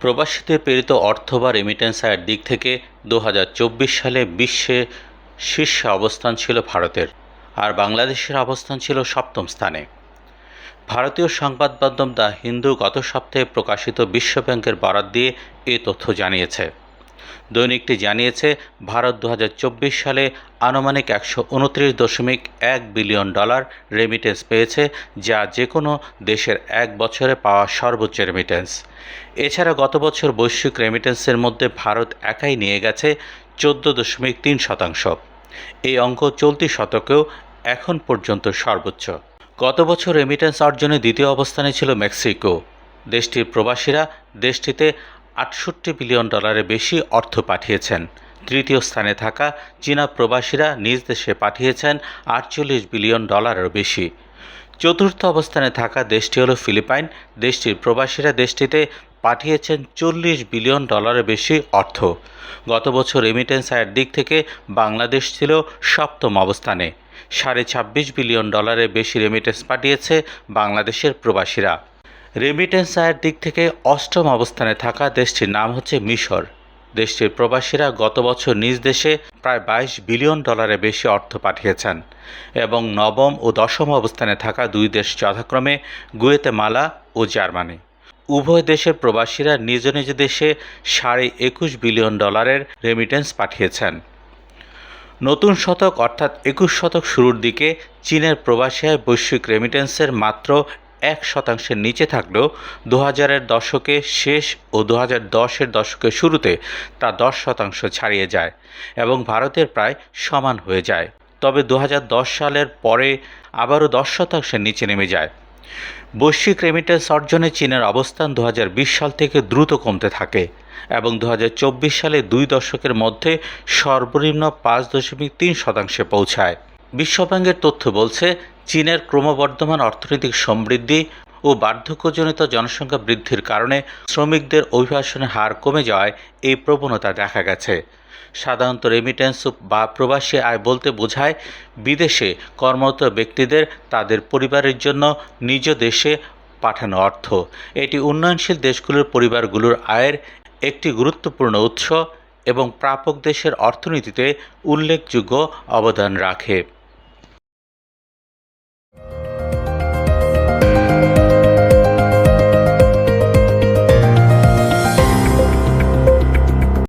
প্রবাসীদের প্রেরিত অর্থ বা রেমিটেন্স আয়ের দিক থেকে দু হাজার চব্বিশ সালে বিশ্বে শীর্ষে অবস্থান ছিল ভারতের, আর বাংলাদেশের অবস্থান ছিল সপ্তম স্থানে। ভারতীয় সংবাদ মাধ্যম দ্য হিন্দু গত সপ্তাহে প্রকাশিত বিশ্বব্যাংকের বরাত দিয়ে এ তথ্য জানিয়েছে। দৈনিকটি জানিয়েছে, ভারত দু হাজার চব্বিশ সালে আনুমানিক একশো উনত্রিশ দশমিক এক বিলিয়ন ডলার রেমিটেন্স পেয়েছে, যা যে কোনো দেশের এক বছরে পাওয়া সর্বোচ্চ রেমিটেন্স এছাড়া গত বছর বৈশ্বিক রেমিটেন্সের মধ্যে ভারত একাই নিয়ে গেছে চোদ্দ দশমিক তিন শতাংশ। এই অঙ্ক চলতি শতকেও এখন পর্যন্ত সর্বোচ্চ। গত বছর রেমিটেন্স অর্জনে দ্বিতীয় অবস্থানে ছিল মেক্সিকো। দেশটির প্রবাসীরা দেশটিতে আটষট্টি বিলিয়ন ডলারের বেশি অর্থ পাঠিয়েছেন। তৃতীয় স্থানে থাকা চীনা প্রবাসীরা নিজ দেশে পাঠিয়েছেন আটচল্লিশ বিলিয়ন ডলারেরও বেশি। চতুর্থ অবস্থানে থাকা দেশটি হলো ফিলিপাইন। দেশটির প্রবাসীরা দেশটিতে পাঠিয়েছেন চল্লিশ বিলিয়ন ডলারের বেশি অর্থ। গত বছর রেমিটেন্স আয়ের দিক থেকে বাংলাদেশ ছিল সপ্তম অবস্থানে। সাড়ে ছাব্বিশ বিলিয়ন ডলারের বেশি রেমিটেন্স পাঠিয়েছে বাংলাদেশের প্রবাসীরা। রেমিটেন্স আয়ের দিক থেকে অষ্টম অবস্থানে থাকা দেশটির নাম হচ্ছে মিশর। দেশটির প্রবাসীরা গত বছর নিজ দেশে প্রায় বাইশ বিলিয়ন ডলারের বেশি অর্থ পাঠিয়েছেন এবং নবম ও দশম অবস্থানে থাকা দুই দেশ যথাক্রমে গুয়েতেমালা ও জার্মানি। উভয় দেশের প্রবাসীরা নিজ নিজ দেশে সাড়ে একুশ বিলিয়ন ডলারের রেমিটেন্স পাঠিয়েছেন। নতুন শতক অর্থাৎ একুশ শতক শুরুর দিকে চীনের প্রবাসী বৈশ্বিক রেমিটেন্সের মাত্র এক শতাংশের নিচে থাকলেও দু হাজারের দশকে শেষ ও দু হাজার দশের দশকের শুরুতে তা দশ শতাংশ ছাড়িয়ে যায় এবং ভারতের প্রায় সমান হয়ে যায়। তবে দু হাজার দশ সালের পরে আবারও দশ শতাংশের নিচে নেমে যায়। বৈশ্বিক রেমিটেন্স অর্জনে চীনের অবস্থান দু হাজার বিশ সাল থেকে দ্রুত কমতে থাকে এবং দু হাজার চব্বিশ সালে দুই দশকের মধ্যে সর্বনিম্ন পাঁচ দশমিক তিন শতাংশে পৌঁছায়। বিশ্বব্যাংকের তথ্য বলছে চীনের ক্রমবর্ধমান অর্থনৈতিক সমৃদ্ধি ও বার্ধক্যজনিত জনসংখ্যা বৃদ্ধির কারণে শ্রমিকদের অভিবাসনের হার কমে যাওয়ায় এই প্রবণতা দেখা গেছে। সাধারণত রেমিটেন্স বা প্রবাসী আয় বলতে বোঝায় বিদেশে কর্মরত ব্যক্তিদের তাদের পরিবারের জন্য নিজ দেশে পাঠানো অর্থ। এটি উন্নয়নশীল দেশগুলোর পরিবারগুলোর আয়ের একটি গুরুত্বপূর্ণ উৎস এবং প্রাপক দেশের অর্থনীতিতে উল্লেখযোগ্য অবদান রাখে।